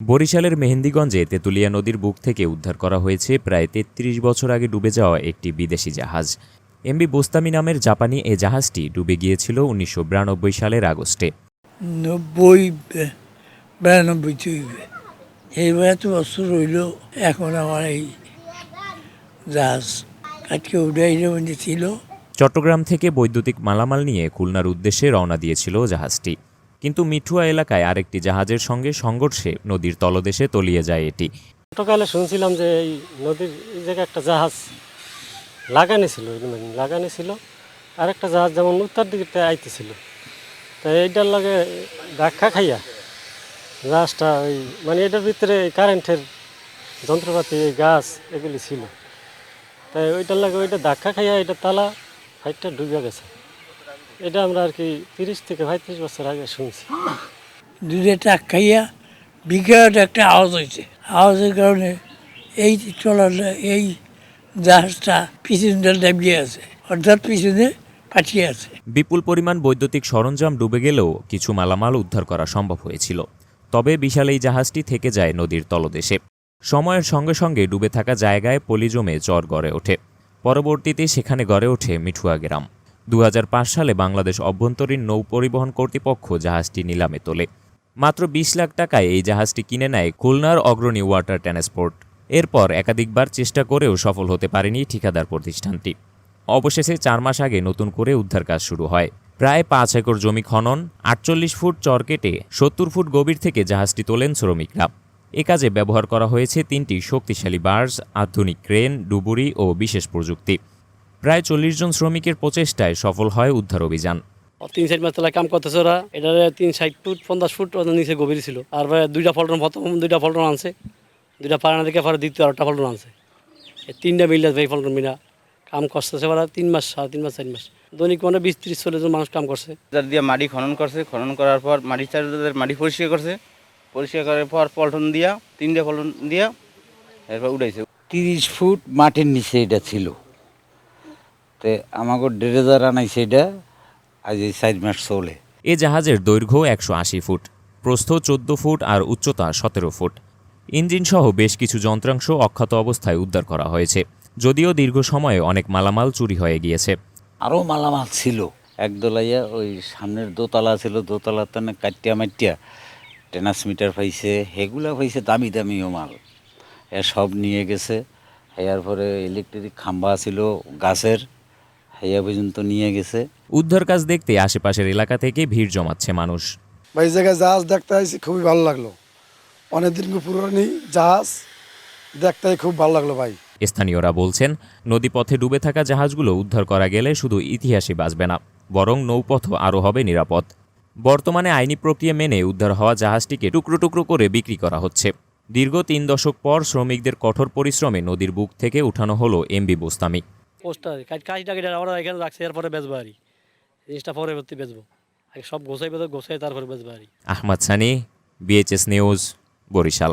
বরিশালের মেহেন্দিগঞ্জে তেঁতুলিয়া নদীর বুক থেকে উদ্ধার করা হয়েছে প্রায় তেত্রিশ বছর আগে ডুবে যাওয়া একটি বিদেশি জাহাজ। এমবি বোস্তামি নামের জাপানি এ জাহাজটি ডুবে গিয়েছিল উনিশশো বিরানব্বই সালের আগস্টে। নব্বই বিরানব্বই চুইবে এইবার এত বছর রইল এখন আমার এই জাহাজ আজকে ছিল চট্টগ্রাম থেকে বৈদ্যুতিক মালামাল নিয়ে খুলনার উদ্দেশ্যে রওনা দিয়েছিল জাহাজটি। কিন্তু মিঠুয়া এলাকায় আরেকটি জাহাজের সঙ্গে সংঘর্ষে নদীর তলদেশে তলিয়ে যায় এটি। ছোটকালে শুনছিলাম যে এই নদীর এই জায়গায় একটা জাহাজ লাগানি ছিল লাগানি ছিল। আর একটা জাহাজ যেমন উত্তর দিকে আইতেছিল। তা এইটার লাগে ধাক্কা খাইয়া জাহাজটা ওই মানে এটার ভিতরে কারেন্টের যন্ত্রপাতি গাছ এগুলি ছিল। তাই ওইটার লাগে ওইটা ধাক্কা খাইয়া এটা তালা ফাইটটা ডুবে গেছে। এটা আমরা আর কি তিরিশ থেকে পঁয়ত্রিশ বছর আগে শুনছি। দুধে টাক খাইয়া বিকট একটা আওয়াজ হয়েছে আওয়াজের কারণে এই চলার এই জাহাজটা পিছনে দাবিয়ে আছে অর্থাৎ পিছনে পাঠিয়ে আছে। বিপুল পরিমাণ বৈদ্যুতিক সরঞ্জাম ডুবে গেলেও কিছু মালামাল উদ্ধার করা সম্ভব হয়েছিল। তবে বিশাল এই জাহাজটি থেকে যায় নদীর তলদেশে। সময়ের সঙ্গে সঙ্গে ডুবে থাকা জায়গায় পলি জমে চর গড়ে ওঠে। পরবর্তীতে সেখানে গড়ে ওঠে মিঠুয়া গ্রাম। দু হাজার পাঁচ সালে বাংলাদেশ অভ্যন্তরীণ নৌ পরিবহন কর্তৃপক্ষ জাহাজটি নিলামে তোলে। মাত্র বিশ লাখ টাকায় এই জাহাজটি কিনে নেয় খুলনার অগ্রণী ওয়াটার ট্রান্সপোর্ট এরপর একাধিকবার চেষ্টা করেও সফল হতে পারেনি ঠিকাদার প্রতিষ্ঠানটি। অবশেষে চার মাস আগে নতুন করে উদ্ধার কাজ শুরু হয়। প্রায় পাঁচ একর জমি খনন, আটচল্লিশ ফুট চর কেটে সত্তর ফুট গভীর থেকে জাহাজটি তোলেন শ্রমিকরা। এ কাজে ব্যবহার করা হয়েছে তিনটি শক্তিশালী বার্জ আধুনিক ক্রেন, ডুবুরি ও বিশেষ প্রযুক্তি। প্রায় চল্লিশ জন শ্রমিকের প্রচেষ্টায় সফল হয় উদ্ধার অভিযান। তিন সাইড মাছ তোলা কাম করতেছে ওরা এটা তিন ষাট ফুট পঞ্চাশ ফুট ওদের নিচে গভীর ছিল। আর দুইটা ফলটন প্রথম দুইটা ফলটন আনছে। দুইটা পারানা থেকে পরে দ্বিতীয় আরেকটা ফলটন আনছে। এই তিনটা মিলে এই ফলটন মিলা কাম করতেছে ওরা তিন মাস সাড়ে তিন মাস চার মাস। দৈনিক মানে বিশ ত্রিশ চল্লিশ জন মানুষ কাম করছে। যার দিয়ে মাটি খনন করছে খনন করার পর মাটি চারিদের মাটি পরিষ্কার করছে। পরিষ্কার করার পর পল্টন দিয়া তিনটে পল্টন দিয়া এরপর উঠাইছে। তিরিশ ফুট মাটির নিচে এটা ছিল। তে আমাকে দেড় হাজার আনাইছে এটা আজ এই চার মাস চলে। এ জাহাজের দৈর্ঘ্য একশো আশি ফুট প্রস্থ চোদ্দ ফুট আর উচ্চতা সতেরো ফুট। ইঞ্জিনসহ বেশ কিছু যন্ত্রাংশ অক্ষত অবস্থায় উদ্ধার করা হয়েছে যদিও দীর্ঘ সময়ে অনেক মালামাল চুরি হয়ে গিয়েছে। আরও মালামাল ছিল। একদলাইয়া ওই সামনের দোতলা ছিল দোতলার তানে কাটিয়া মাটিয়া ট্রান্সমিটার পাইছে হেগুলা পাইছে দামি দামিও মাল। এ সব নিয়ে গেছে হেয়ার পরে ইলেকট্রিক খাম্বা ছিল গাছের। হেয়া পর্যন্ত নিয়ে গেছে। উদ্ধার কাজ দেখতে আশেপাশের এলাকা থেকে ভিড় জমাচ্ছে মানুষ। ভাই এই জায়গায় জাহাজ দেখতে আসছি খুবই ভালো লাগল। অনেকদিন পুরানি জাহাজ দেখতে খুব ভালো লাগল ভাই। স্থানীয়রা বলছেন নদীপথে ডুবে থাকা জাহাজগুলো উদ্ধার করা গেলে শুধু ইতিহাসই বাঁচবে না বরং নৌপথ আরও হবে নিরাপদ। বর্তমানে আইনি প্রক্রিয়া মেনে উদ্ধার হওয়া জাহাজটিকে টুকরো টুকরো করে বিক্রি করা হচ্ছে। দীর্ঘ তিন দশক পর শ্রমিকদের কঠোর পরিশ্রমে নদীর বুক থেকে উঠানো হলো এমবি বোস্তামি। পোস্টার কাজ টাকা আমরা এখানে রাখছি, এরপরে বেচবো আর জিনিসটা ভর্তি বেচবো। আগে সব গোছাই বেঁধে গোছাই তারপরে বেচবো আর আহমদ সানি বিএচএস নিউজ বরিশাল।